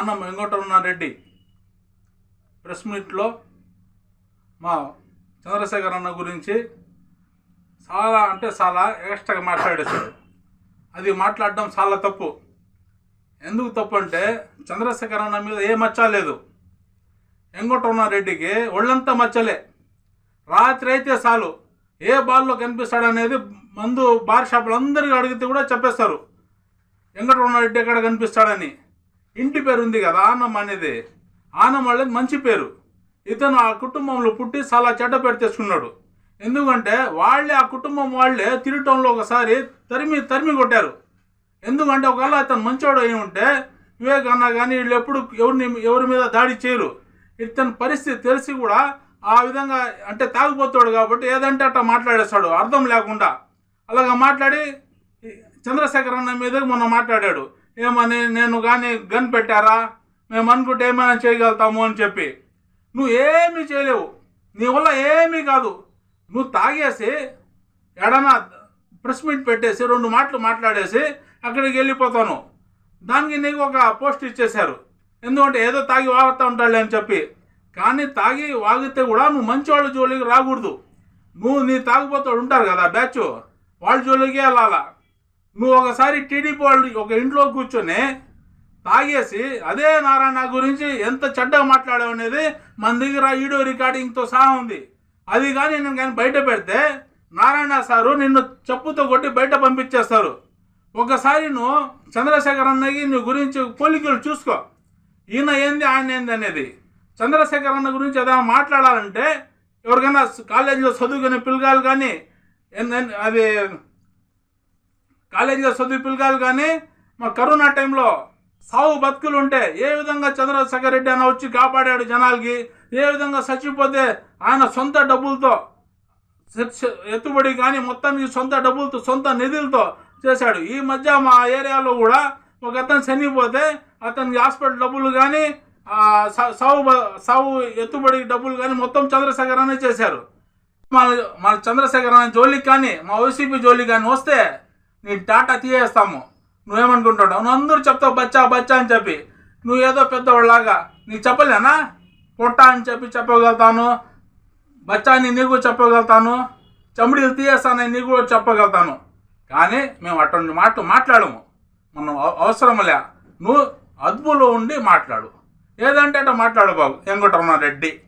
Anam Venkataramana Reddy press మీట్లో మా చంద్రశేఖర్ అన్న గురించి చాలా అంటే చాలా ఎక్స్ట్రాగా మాట్లాడేశాడు. అది మాట్లాడడం చాలా తప్పు. ఎందుకు తప్పు అంటే చంద్రశేఖర్ అన్న మీద ఏ మచ్చ లేదు. వెంకటరమణారెడ్డికి ఒళ్ళంతా మచ్చలే. రాత్రి అయితే చాలు. ఏ బాల్లో కనిపిస్తాడనేది మందు బార్ షాపులు అందరికీ అడిగితే కూడా చెప్పేస్తారు. వెంకటరమణారెడ్డి ఎక్కడ కనిపిస్తాడని. ఇంటి పేరు ఉంది కదా ఆనం అనేది. ఆనం వాళ్ళది మంచి పేరు. ఇతను ఆ కుటుంబంలో పుట్టి చాలా చెడ్డ పేరు తెచ్చుకున్నాడు. ఎందుకంటే వాళ్ళే ఆ కుటుంబం వాళ్ళే తిరగటంలో ఒకసారి తరిమి తరిమి కొట్టారు. ఎందుకంటే ఒకవేళ అతను మంచోడు అయి ఉంటే వివేకన్నా కానీ వీళ్ళు ఎప్పుడు ఎవరిని ఎవరి మీద దాడి చేయరు. ఇతని పరిస్థితి తెలిసి కూడా ఆ విధంగా అంటే తాగుపోతాడు కాబట్టి ఏదంటే అట్లా మాట్లాడేస్తాడు. అర్థం లేకుండా. అలాగా మాట్లాడి చంద్రశేఖర్ అన్న మీద మొన్న మాట్లాడాడు. ఏమని నేను కానీ గన్ పెట్టారా? మేము అనుకుంటే ఏమైనా చేయగలుగుతాము అని చెప్పి. నువ్వు ఏమీ చేయలేవు. నీ వల్ల ఏమీ కాదు. నువ్వు తాగేసి ఎడనా ప్రెస్ మీట్ పెట్టేసి రెండు మాటలు మాట్లాడేసి అక్కడికి వెళ్ళిపోతాను. దానికి నీకు ఒక పోస్ట్ ఇచ్చేశారు. ఎందుకంటే ఏదో తాగి వాగుతూ ఉంటాడులే అని చెప్పి. కానీ తాగి వాగితే కూడా నువ్వు మంచి వాళ్ళ జోలికి రాకూడదు. నువ్వు నీ తాగిపోతాడు ఉంటారు కదా బ్యాచ్. వాళ్ళ జోలికి వెళ్ళాలా? నువ్వు ఒకసారి టీడీపీ వాళ్ళు ఒక ఇంట్లో కూర్చొని తాగేసి అదే నారాయణ గురించి ఎంత చెడ్డగా మాట్లాడావు అనేది మన దగ్గర వీడియో రికార్డింగ్తో సహా ఉంది. అది కానీ నేను కానీ బయట పెడితే నారాయణ సారు నిన్ను చెప్పుతో కొట్టి బయట పంపించేస్తారు. ఒకసారి నువ్వు చంద్రశేఖర్ అన్నకి నీ గురించి పోలికలు చూసుకో. ఈయన ఏంది ఆయన ఏంది అనేది. చంద్రశేఖర్ అన్న గురించి ఏదైనా మాట్లాడాలంటే ఎవరికైనా కాలేజీలో చదువుకునే పిల్లగాలు కానీ అది కాలేజీలో చదివి పిల్లగాలు కానీ మా కరోనా టైంలో సావు బతుకులు ఉంటే ఏ విధంగా చంద్రశేఖర్ రెడ్డి అన్న వచ్చి కాపాడాడు జనాలకి ఏ విధంగా చచ్చిపోతే ఆయన సొంత డబ్బులతో ఎత్తుబడి కానీ మొత్తం ఈ సొంత డబ్బులతో సొంత నిధులతో చేశాడు. ఈ మధ్య మా ఏరియాలో కూడా ఒక అతను చనిపోతే అతనికి హాస్పిటల్ డబ్బులు కానీ సా- సావు బ- సావు ఎత్తుబడి డబ్బులు కానీ మొత్తం చంద్రశేఖర్ అనే చేశారు. మన మన చంద్రశేఖర్ అనే జోలికి కానీ మా వైసీపీ జోలికి కానీ వస్తే నీకు టాటా తీయేస్తాము నువ్వేమనుకుంటావు? నువ్వు అందరూ చెప్తావు బచ్చా బచ్చా అని చెప్పి. నువ్వు ఏదో పెద్దవాళ్ళలాగా నీకు చెప్పలేనా? పొట్ట అని చెప్పి చెప్పగలుగుతాను. బచ్చాని నీకు చెప్పగలుగుతాను. చమిడీలు తీయేస్తానని నీకు కూడా చెప్పగలుగుతాను. కానీ మేము అటువంటి మాటలు మాట్లాడము. మనం అవ- నువ్వు అదుపులో ఉండి మాట్లాడు. ఏదంటే అట్లా మాట్లాడు బాబు. రెడ్డి